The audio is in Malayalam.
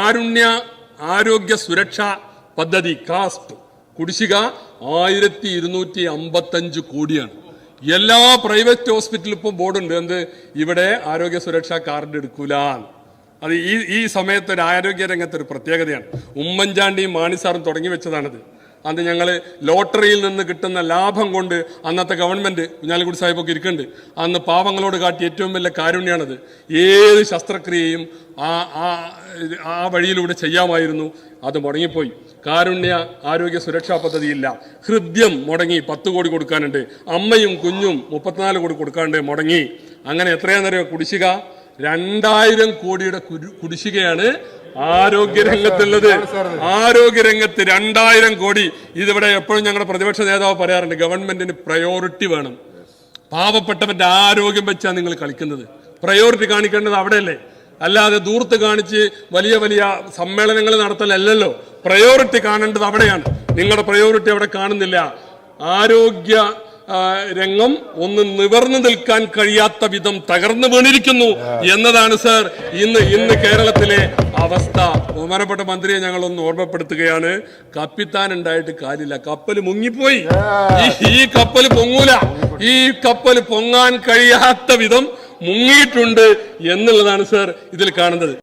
കാരുണ്യ ആരോഗ്യ സുരക്ഷാ പദ്ധതി കാസ്റ്റ് കുടിശ്ശിക ആയിരത്തി ഇരുന്നൂറ്റി അമ്പത്തഞ്ച് കോടിയാണ്. എല്ലാ പ്രൈവറ്റ് ഹോസ്പിറ്റലിൽ ഇപ്പം ബോർഡുണ്ട്. എന്ത്? ഇവിടെ ആരോഗ്യ സുരക്ഷാ കാർഡ് എടുക്കൂല. അത് ഈ ഈ സമയത്ത് ഒരു ആരോഗ്യ രംഗത്ത് ഒരു പ്രത്യേകതയാണ്. ഉമ്മൻചാണ്ടിയും മാണിസാറും തുടങ്ങി വെച്ചതാണിത്. അന്ന് ഞങ്ങൾ ലോട്ടറിയിൽ നിന്ന് കിട്ടുന്ന ലാഭം കൊണ്ട് അന്നത്തെ ഗവൺമെന്റ് കുഞ്ഞാലിക്കുടി സാഹിബൊക്കെ ഇരിക്കുന്നുണ്ട്. അന്ന് പാവങ്ങളോട് കാട്ടി ഏറ്റവും വലിയ കാരുണ്യാണത്. ഏത് ശസ്ത്രക്രിയയും ആ ആ ആ വഴിയിലൂടെ ചെയ്യാമായിരുന്നു. അത് മുടങ്ങിപ്പോയി. കാരുണ്യ ആരോഗ്യ സുരക്ഷാ പദ്ധതിയില്ല. ഹൃദ്യം മുടങ്ങി പത്ത് കോടി കൊടുക്കാനുണ്ട്. അമ്മയും കുഞ്ഞും മുപ്പത്തിനാല് കോടി കൊടുക്കാനുണ്ട് മുടങ്ങി. അങ്ങനെ എത്രയാണെന്നറിയോ കുടിശ്ശിക? രണ്ടായിരം കോടിയുടെ കുടിശ്ശികയാണ് ആരോഗ്യരംഗത്തുള്ളത്. ആരോഗ്യരംഗത്ത് രണ്ടായിരം കോടി. ഇതിവിടെ എപ്പോഴും ഞങ്ങളുടെ പ്രതിപക്ഷ നേതാവ് പറയാറുണ്ട് ഗവൺമെന്റിന് പ്രയോറിറ്റി വേണം. പാവപ്പെട്ടവന്റെ ആരോഗ്യം വെച്ചാണ് നിങ്ങൾ കളിക്കുന്നത്. പ്രയോറിറ്റി കാണിക്കേണ്ടത് അവിടെയല്ലേ? അല്ലാതെ ദൂർത്ത് കാണിച്ച് വലിയ വലിയ സമ്മേളനങ്ങൾ നടത്തലല്ലല്ലോ. പ്രയോറിറ്റി കാണേണ്ടത് അവിടെയാണ്. നിങ്ങളുടെ പ്രയോറിറ്റി അവിടെ കാണുന്നില്ല. ആരോഗ്യ രംഗം ഒന്ന് നിവർന്നു നിൽക്കാൻ കഴിയാത്ത വിധം തകർന്നു വീണിരിക്കുന്നു എന്നതാണ് സർ ഇന്ന് ഇന്ന് കേരളത്തിലെ അവസ്ഥ. ബഹുമാനപ്പെട്ട മന്ത്രിയെ ഞങ്ങൾ ഒന്ന് ഓർമ്മപ്പെടുത്തുകയാണ്. കപ്പിത്താൻ ഉണ്ടായിട്ട് കാര്യമില്ല. കപ്പൽ മുങ്ങിപ്പോയി. ഈ- കപ്പൽ പൊങ്ങൂല. ഈ കപ്പൽ പൊങ്ങാൻ കഴിയാത്ത വിധം മുങ്ങിയിട്ടുണ്ട് എന്നുള്ളതാണ് സർ ഇതിൽ കാണുന്നത്.